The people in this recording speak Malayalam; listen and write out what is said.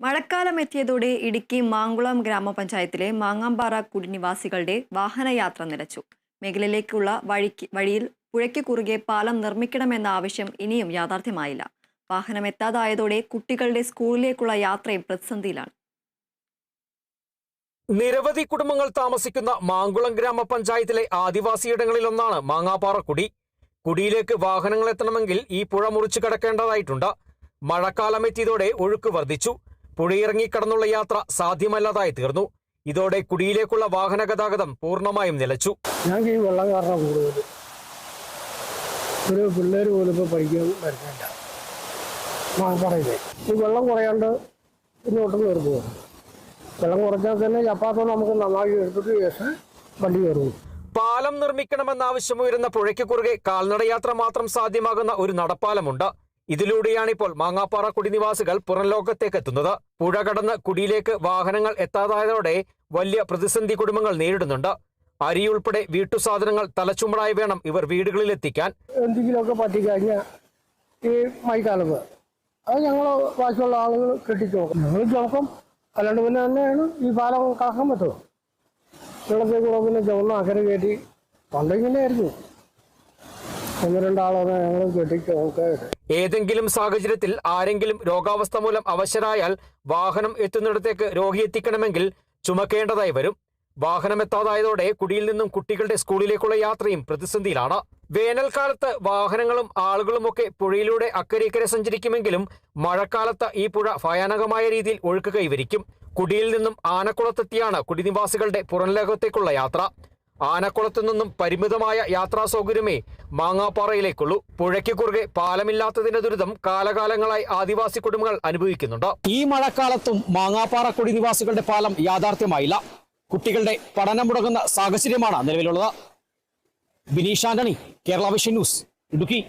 മഴക്കാലം എത്തിയതോടെ ഇടുക്കി മാങ്കുളം ഗ്രാമപഞ്ചായത്തിലെ മാങ്ങാമ്പാറ കുടിനിവാസികളുടെ വാഹനയാത്ര നിലച്ചു. മേഖലയിലേക്കുള്ള വഴിക്ക് വഴിയിൽ പുഴയ്ക്ക് കുറുകെ പാലം നിർമ്മിക്കണമെന്ന ആവശ്യം ഇനിയും യാഥാർത്ഥ്യമായില്ല. വാഹനം എത്താതായതോടെ കുട്ടികളുടെ സ്കൂളിലേക്കുള്ള യാത്രയും പ്രതിസന്ധിയിലാണ്. നിരവധി കുടുംബങ്ങൾ താമസിക്കുന്ന മാങ്കുളം ഗ്രാമപഞ്ചായത്തിലെ ആദിവാസിയിടങ്ങളിലൊന്നാണ് മാങ്ങാപ്പാറ കുടി. കുടിയിലേക്ക് വാഹനങ്ങൾ എത്തണമെങ്കിൽ ഈ പുഴ മുറിച്ചു കടക്കേണ്ടതായിട്ടുണ്ട്. മഴക്കാലം എത്തിയതോടെ ഒഴുക്ക് വർദ്ധിച്ചു. പുഴയിറങ്ങി കടന്നുള്ള യാത്ര സാധ്യമല്ലാതായി തീർന്നു. ഇതോടെ കുടിയിലേക്കുള്ള വാഹന ഗതാഗതം പൂർണമായും നിലച്ചു. ഞാൻ ഈ വെള്ളം കാരണം കൂടുതൽ. ഒരു പിള്ളേർ പോലും ഇപ്പോൾ പഠിക്കാൻ വരുന്നില്ല. മാങ്ങപ്പാറയിലെ ഈ വെള്ളം കുറയാണ്ട് ഇങ്ങോട്ട് കയറി പോകും വെള്ളം കുറച്ചാൽ തന്നെ ചപ്പാത്ത നമുക്ക് നന്നാക്കി എടുത്തിട്ട് ശേഷം വണ്ടി കയറും. പാലം നിർമ്മിക്കണമെന്നാവശ്യമുയരുന്ന പുഴയ്ക്ക് കുറുകെ കാൽനടയാത്ര മാത്രം സാധ്യമാകുന്ന ഒരു നടപ്പാലമുണ്ട്. ഇതിലൂടെയാണിപ്പോൾ മാങ്ങാപ്പാറ കുടിനിവാസികൾ പുറം എത്തുന്നത്. പുഴ കടന്ന് കുടിയിലേക്ക് വാഹനങ്ങൾ എത്താതായതോടെ വലിയ പ്രതിസന്ധി കുടുംബങ്ങൾ നേരിടുന്നുണ്ട്. അരിയുൾപ്പെടെ വീട്ടുസാധനങ്ങൾ തലച്ചുമടായി വേണം ഇവർ വീടുകളിലെത്തിക്കാൻ. എന്തെങ്കിലുമൊക്കെ പറ്റിക്കഴിഞ്ഞാൽ ഈ മൈക്കാലത്ത് അത് ഞങ്ങൾ ബാക്കിയുള്ള ആളുകൾ കെട്ടിച്ചു നോക്കും. ഞങ്ങൾ ചോക്കും അല്ലാണ്ട് പിന്നെ തന്നെയാണ് ഈ പാലം കറക്കാൻ പറ്റുമോ വെള്ളത്തിൽ കൂടെ പിന്നെ ചുവന്ന അക്കരെ കയറ്റി പണ്ടിങ്ങനെയായിരുന്നു ഒന്ന് രണ്ടാളൊക്കെ ഞങ്ങൾ കെട്ടിച്ചു നോക്കായിട്ട് ഏതെങ്കിലും സാഹചര്യത്തിൽ ആരെങ്കിലും രോഗാവസ്ഥ മൂലം അവശരായാൽ വാഹനം എത്തുന്നിടത്തേക്ക് രോഗി എത്തിക്കണമെങ്കിൽ ചുമക്കേണ്ടതായി വരും. വാഹനം എത്താതായതോടെ കുടിയിൽ നിന്നും കുട്ടികളുടെ സ്കൂളിലേക്കുള്ള യാത്രയും പ്രതിസന്ധിയിലാണ്. വേനൽക്കാലത്ത് വാഹനങ്ങളും ആളുകളുമൊക്കെ പുഴയിലൂടെ അക്കരെ സഞ്ചരിക്കുമെങ്കിലും മഴക്കാലത്ത് ഈ പുഴ ഭയാനകമായ രീതിയിൽ ഒഴുക്ക് കൈവരിക്കും. കുടിയിൽ നിന്നും ആനക്കുളത്തെത്തിയാണ് കുടിനിവാസികളുടെ പുറംലോകത്തേക്കുള്ള യാത്ര. ആനക്കുളത്തു നിന്നും പരിമിതമായ യാത്രാ സൗകര്യമേ മാങ്ങാപ്പാറയിലേക്കുള്ളൂ. പുഴയ്ക്ക് കുറുകെ പാലമില്ലാത്തതിന്റെ ദുരിതം കാലകാലങ്ങളായി ആദിവാസി കുടുംബങ്ങൾ അനുഭവിക്കുന്നുണ്ട്. ഈ മഴക്കാലത്തും മാങ്ങാപ്പാറ കുടിനിവാസികളുടെ പാലം യാഥാർത്ഥ്യമായില്ല. കുട്ടികളുടെ പഠനം മുടങ്ങുന്ന സാഹചര്യമാണ് നിലവിലുള്ളത്. Binish Antony Kerala vision news Idukki.